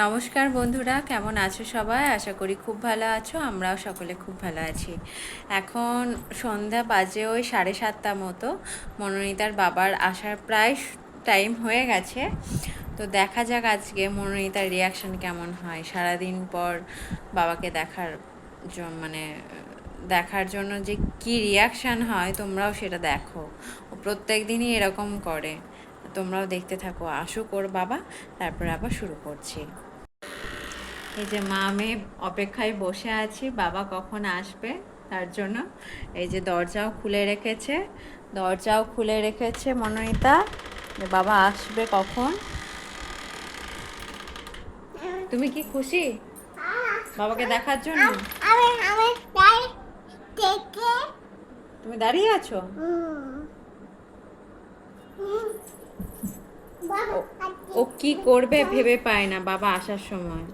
নমস্কার বন্ধুরা, কেমন আছো সবাই? আশা করি খুব ভালো আছো, আমরাও সকলে খুব ভালো আছি। এখন সন্ধ্যা বাজে ওই সাড়ে সাতটা মতো, মনোনীতার বাবার আসার প্রায় টাইম হয়ে গেছে। তো দেখা যাক আজকে মনোনীতার রিয়াকশন কেমন হয়। সারাদিন পর বাবাকে দেখার মানে দেখার জন্য যে কি রিয়াকশান হয়, তোমরাও সেটা দেখো। প্রত্যেক দিনই এরকম করে। তোমরাও দেখতে থাকো আসুক ওর বাবা তারপরে আবার শুরু করছি এই যে মা আমি অপেক্ষায় বসে আছি বাবা কখন আসবে তার জন্য এই যে দরজাও খুলে রেখেছে দরজাও খুলে রেখেছে মনোনীতা বাবা আসবে কখন তুমি কি খুশি বাবাকে দেখার জন্য তুমি দাঁড়িয়ে আছো ও- কি করবে ভেবে পায় না বাবা আসার সময়।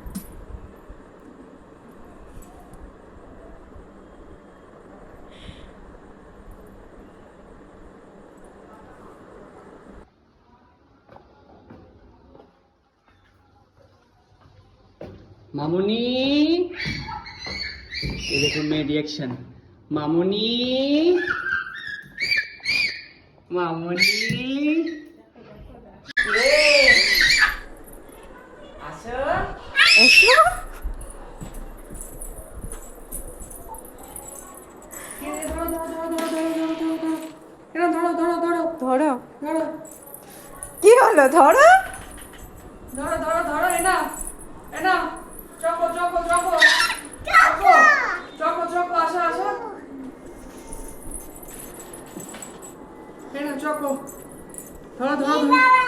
মামুনি? মেয়ে রিয়াকশন মামুনি? মামুনি? ধরো ধরো ধরো। ধরো। ধরো। কি হলো? ধরো। ধরো ধরো ধরো এনা। এনা। চকো চকো চকো। চকো। চকো চকো আসো আসো। এনা চকো। ধরো ধরো ধরো।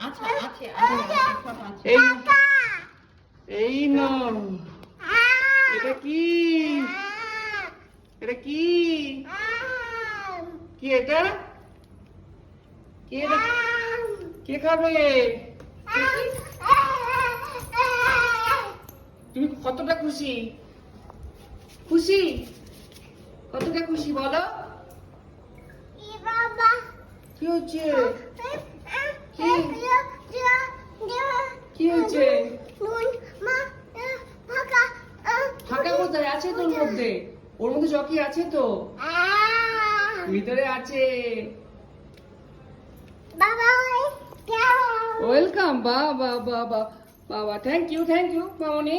আচ্ছা আছে আছে এই এই না এটা কি? এটা কি? কি এটা? কি এটা? কে খাবে? তুমি কতটা খুশি? খুশি? কতটা খুশি বলো? কি হচ্ছে? কি হচ্ছে? আছে তোর মধ্যে? ওর মধ্যে জকি আছে তো? ভিতরে আছে। বাবা ওয়েলকাম বা বা বা বা বাবা। Thank you thank you Mamoni.